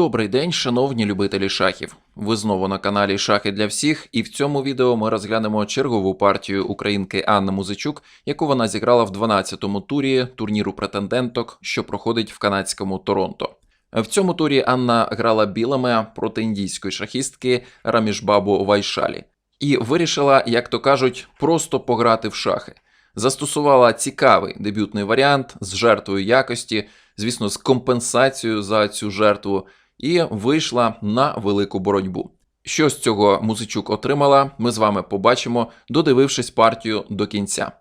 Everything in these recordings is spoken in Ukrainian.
Добрий день, шановні любителі шахів. Ви знову на каналі Шахи для всіх, і в цьому відео ми розглянемо чергову партію українки Анни Музичук, яку вона зіграла в 12-му турі турніру претенденток, що проходить в канадському Торонто. В цьому турі Анна грала білими проти індійської шахістки Рамішбабу Вайшалі і вирішила, як то кажуть, просто пограти в шахи. Застосувала цікавий дебютний варіант з жертвою якості, звісно, з компенсацією за цю жертву, і вийшла на велику боротьбу. Що з цього музичук отримала, ми з вами побачимо, додивившись партію до кінця.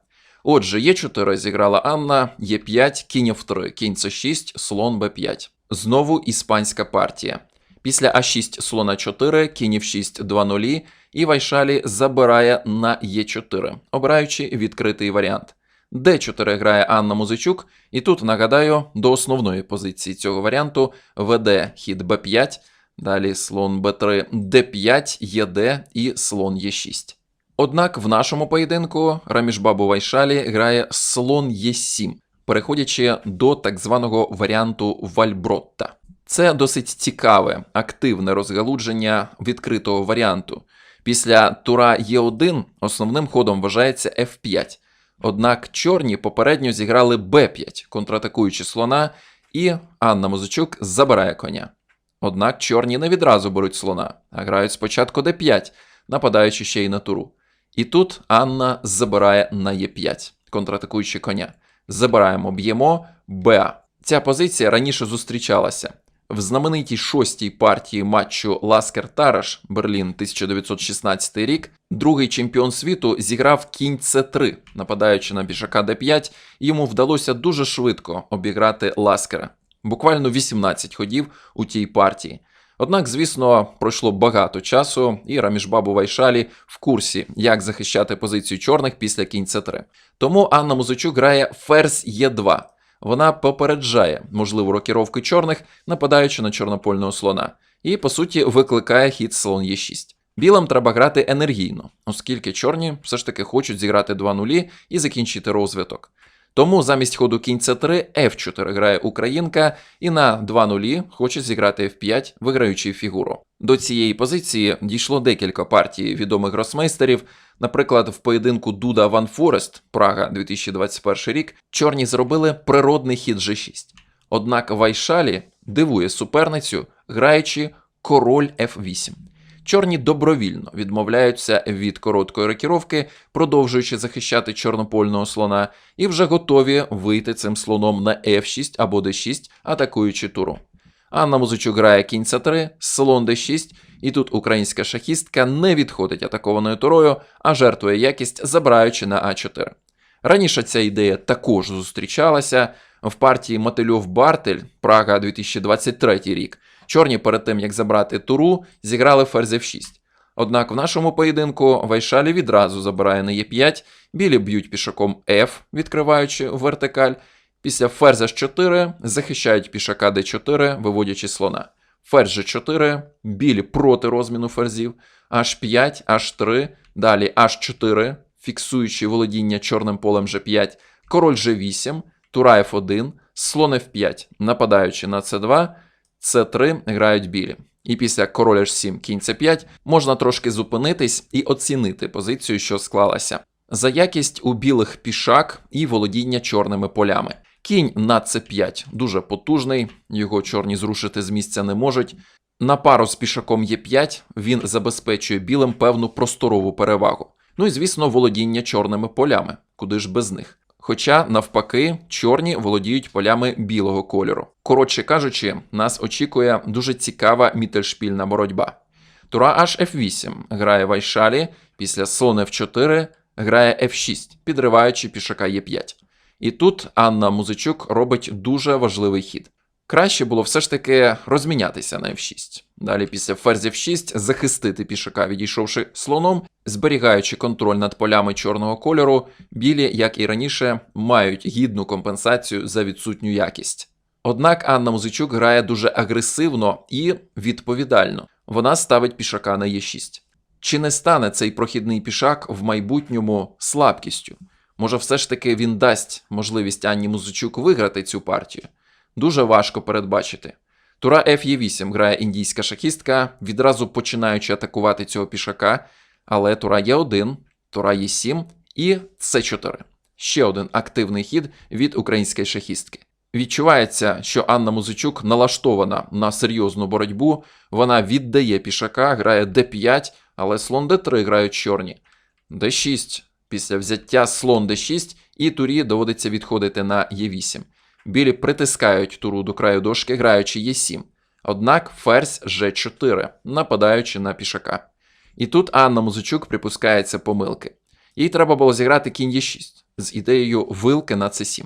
Отже, Е4 зіграла Анна, Е5, кінь F3, кінь С6, слон Б5. Знову іспанська партія. Після А6 слона 4, кінь F6 2-0, і Вайшалі забирає на Е4, обираючи відкритий варіант. Д4 грає Анна Музичук, і тут нагадаю, до основної позиції цього варіанту веде хід Б5, далі слон Б3, Д5, ЄД і слон Е6. Однак в нашому поєдинку Рамішбабу Вайшалі грає слон Е7, переходячи до так званого варіанту Вальбротта. Це досить цікаве, активне розгалудження відкритого варіанту. Після тура Е1 основним ходом вважається F5. Однак чорні попередньо зіграли Б5, контратакуючи слона, і Анна Музичук забирає коня. Однак чорні не відразу беруть слона, а грають спочатку Д5, нападаючи ще й на туру. І тут Анна забирає на Е5, контратакуючи коня. Забираємо, б'ємо Б. Ця позиція раніше зустрічалася. В знаменитій шостій партії матчу Ласкер Тараш Берлін 1916 рік другий чемпіон світу зіграв кінь С3, нападаючи на пішака Д5, йому вдалося дуже швидко обіграти Ласкера. Буквально 18 ходів у тій партії. Однак, звісно, пройшло багато часу, і Рамішбабу Вайшалі в курсі, як захищати позицію чорних після кінь С3. Тому Анна Музичук грає ферзь Е2. Вона попереджає можливу рокіровку чорних, нападаючи на чорнопольного слона, і, по суті, викликає хід слон Е6. Білим треба грати енергійно, оскільки чорні все ж таки хочуть зіграти 2 нулі і закінчити розвиток. Тому замість ходу кінь С3 F4 грає Українка і на 2 нулі хоче зіграти F5, виграючи фігуру. До цієї позиції дійшло декілька партій відомих гросмейстерів. Наприклад, в поєдинку Дуда Ван Форест, Прага 2021 рік, чорні зробили природний хід G6. Однак Вайшалі дивує суперницю, граючи король F8. Чорні добровільно відмовляються від короткої рокіровки, продовжуючи захищати чорнопольного слона, і вже готові вийти цим слоном на F6 або D6, атакуючи туру. Анна Музичук грає кінь С3, слон D6, і тут українська шахістка не відходить атакованою турою, а жертвує якість, забираючи на А4. Раніше ця ідея також зустрічалася в партії Мотильов Бартель, Прага 2023 рік. Чорні перед тим як забрати туру, зіграли ферзь F6. Однак в нашому поєдинку Вайшалі відразу забирає на Е5, білі б'ють пішаком F, відкриваючи вертикаль. Після ферзя H4 захищають пішака D4, виводячи слона. Ферзь G4, білі проти розміну ферзів, H5, H3, далі H4, фіксуючи володіння чорним полем G5, король G8, тура F1, слон F5, нападаючи на C2, C3 грають білі. І після король H7, кінь C5 можна трошки зупинитись і оцінити позицію, що склалася. За якість у білих пішак і володіння чорними полями. Кінь на c5 дуже потужний, його чорні зрушити з місця не можуть. На пару з пішаком Е5 він забезпечує білим певну просторову перевагу. Ну і, звісно, володіння чорними полями, куди ж без них. Хоча, навпаки, чорні володіють полями білого кольору. Коротше кажучи, нас очікує дуже цікава мітельшпільна боротьба. Тура HF8 грає Вайшалі, після слон F4 грає F6, підриваючи пішака Е5. І тут Анна Музичук робить дуже важливий хід. Краще було все ж таки розмінятися на F6. Далі після ферзів 6 захистити пішака, відійшовши слоном, зберігаючи контроль над полями чорного кольору, білі, як і раніше, мають гідну компенсацію за відсутню якість. Однак Анна Музичук грає дуже агресивно і відповідально. Вона ставить пішака на Е6. Чи не стане цей прохідний пішак в майбутньому слабкістю? Може, все ж таки він дасть можливість Анні Музичук виграти цю партію? Дуже важко передбачити. Тура F8 грає індійська шахістка, відразу починаючи атакувати цього пішака, але тура Е1, тура Е7 і С4. Ще один активний хід від української шахістки. Відчувається, що Анна Музичук налаштована на серйозну боротьбу. Вона віддає пішака, грає d5, але слон d3 грають чорні. d6. Після взяття слон d6 і турі доводиться відходити на e8. Білі притискають туру до краю дошки, граючи e7. Однак ферзь g4, нападаючи на пішака. І тут Анна Музичук припускається помилки. Їй треба було зіграти кінь e6 з ідеєю вилки на c7.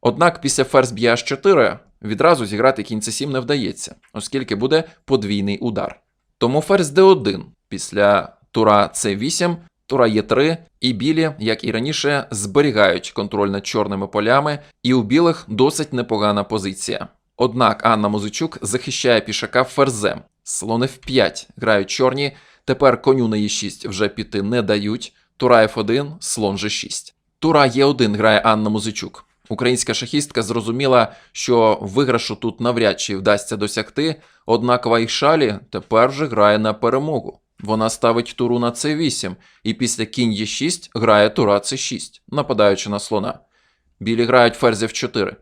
Однак після ферзь б'є h4 відразу зіграти кінь c7 не вдається, оскільки буде подвійний удар. Тому ферзь d1 після тура c8, тура e3 і білі, як і раніше, зберігають контроль над чорними полями, і у білих досить непогана позиція. Однак Анна Музичук захищає пішака ферзем. Слон f5 грають чорні, тепер коню на e6 вже піти не дають. Тура f1, слон g6. Тура e1 грає Анна Музичук. Українська шахістка зрозуміла, що виграшу тут навряд чи вдасться досягти, однак Вайшалі тепер же грає на перемогу. Вона ставить туру на c8, і після кінь e6 грає тура c6, нападаючи на слона. Білі грають ферзів 4.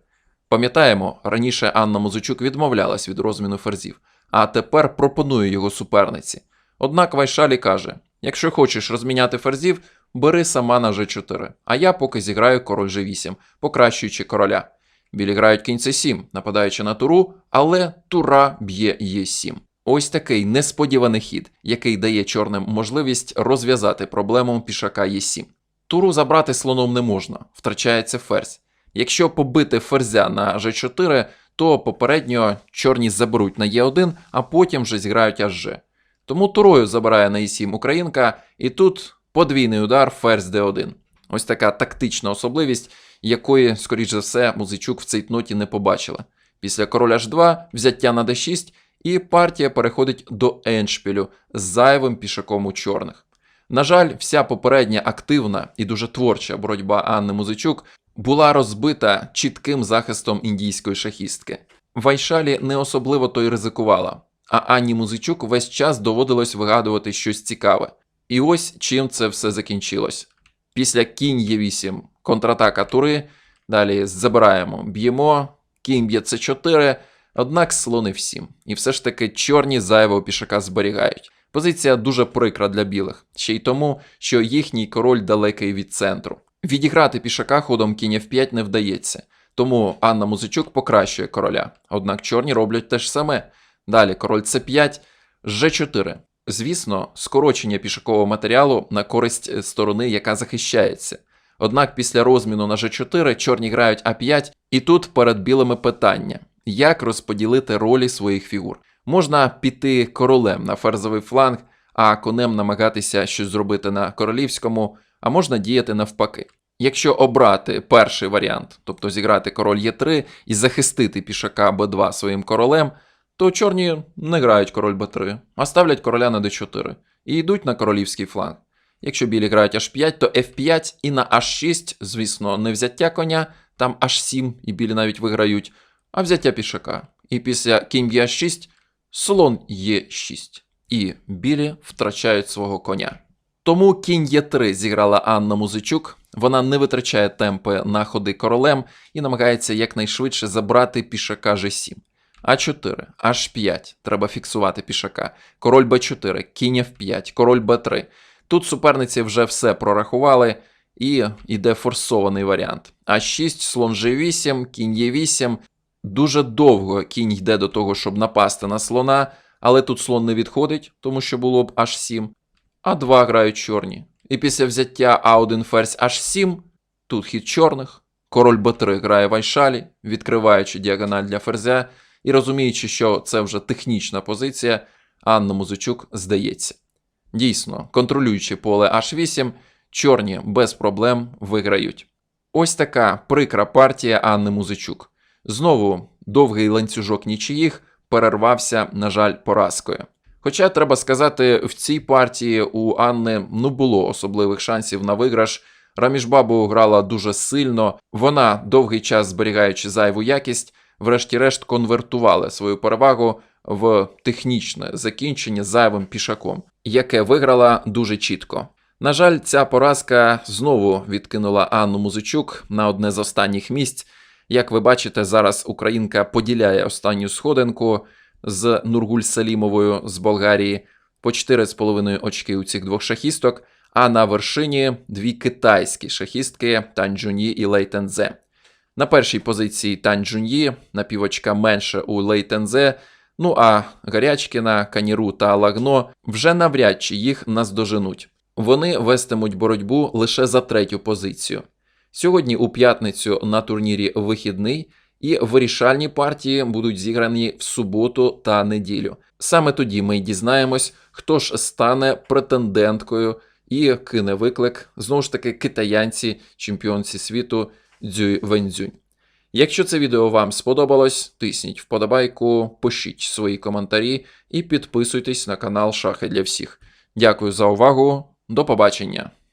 Пам'ятаємо, раніше Анна Музичук відмовлялась від розміну ферзів, а тепер пропонує його суперниці. Однак Вайшалі каже: якщо хочеш розміняти ферзів, бери сама на g4, а я поки зіграю король g8, покращуючи короля. Білі грають кінь c7, нападаючи на туру, але тура б'є e7. Ось такий несподіваний хід, який дає чорним можливість розв'язати проблему пішака e7. Туру забрати слоном не можна, втрачається ферзь. Якщо побити ферзя на g4, то попередньо чорні заберуть на e1, а потім вже зіграють аж g. Тому турою забирає на e7 українка, і тут подвійний удар ферзь d1. Ось така тактична особливість, якої, скоріш за все, Музичук в цейтноті не побачила. Після короля h2 взяття на d6, і партія переходить до еншпілю з зайвим пішаком у чорних. На жаль, вся попередня активна і дуже творча боротьба Анни Музичук була розбита чітким захистом індійської шахістки. Вайшалі не особливо то й ризикувала, а Анні Музичук весь час доводилось вигадувати щось цікаве. І ось чим це все закінчилось. Після кінь Е8 контратака тури, далі забираємо, б'ємо, кінь б'є С4, однак слони всім. І все ж таки чорні зайвого пішака зберігають. Позиція дуже прикра для білих, ще й тому, що їхній король далекий від центру. Відіграти пішака ходом кінь F5 не вдається, тому Анна Музичук покращує короля. Однак чорні роблять те ж саме. Далі король С5, Ж4. Звісно, скорочення пішакового матеріалу на користь сторони, яка захищається. Однак після розміну на G4 чорні грають А5, і тут перед білими питання: як розподілити ролі своїх фігур? Можна піти королем на ферзовий фланг, а конем намагатися щось зробити на королівському, а можна діяти навпаки. Якщо обрати перший варіант, тобто зіграти король Е3 і захистити пішака Б2 своїм королем, то чорні не грають король Б3, а ставлять короля на d4 і йдуть на королівський фланг. Якщо білі грають h5, то f5 і на h6, звісно, не взяття коня, там h7 і білі навіть виграють, а взяття пішака. І після кінь б'є h6 слон e6. І білі втрачають свого коня. Тому кінь Е3 зіграла Анна Музичук. Вона не витрачає темпи на ходи королем і намагається якнайшвидше забрати пішака G7. А4, H5, треба фіксувати пішака. Король Б4, кінь F5, король Б3. Тут суперниці вже все прорахували, і йде форсований варіант. А6, слон G8, кінь Е8. Дуже довго кінь йде до того, щоб напасти на слона, але тут слон не відходить, тому що було б H7. А2 грають чорні. І після взяття А1 ферзь H7, тут хід чорних. Король Б3 грає вайшалі, відкриваючи діагональ для ферзя. І розуміючи, що це вже технічна позиція, Анна Музичук здається. Дійсно, контролюючи поле H8, чорні без проблем виграють. Ось така прикра партія Анни Музичук. Знову довгий ланцюжок нічиїх перервався, на жаль, поразкою. Хоча треба сказати, в цій партії у Анни ну, було особливих шансів на виграш. Рамішбабу грала дуже сильно, вона довгий час зберігаючи зайву якість, врешті-решт конвертували свою перевагу в технічне закінчення зайвим пішаком, яке виграла дуже чітко. На жаль, ця поразка знову відкинула Анну Музичук на одне з останніх місць. Як ви бачите, зараз Українка поділяє останню сходинку з Нургуль Салімовою з Болгарії по 4,5 очки у цих двох шахісток, а на вершині дві китайські шахістки Тань Джуньї і Лей Тензе. На першій позиції Тань Джуньї, на півочка менше у Лей Тензе, ну а Гарячкіна, Каніру та Лагно вже навряд чи їх наздоженуть. Вони вестимуть боротьбу лише за третю позицію. Сьогодні у п'ятницю на турнірі вихідний, і вирішальні партії будуть зіграні в суботу та неділю. Саме тоді ми дізнаємось, хто ж стане претенденткою і кине виклик знову ж таки китаянці, чемпіонці світу Дзюй Вензюнь. Якщо це відео вам сподобалось, тисніть вподобайку, пишіть свої коментарі і підписуйтесь на канал Шахи для всіх. Дякую за увагу, до побачення!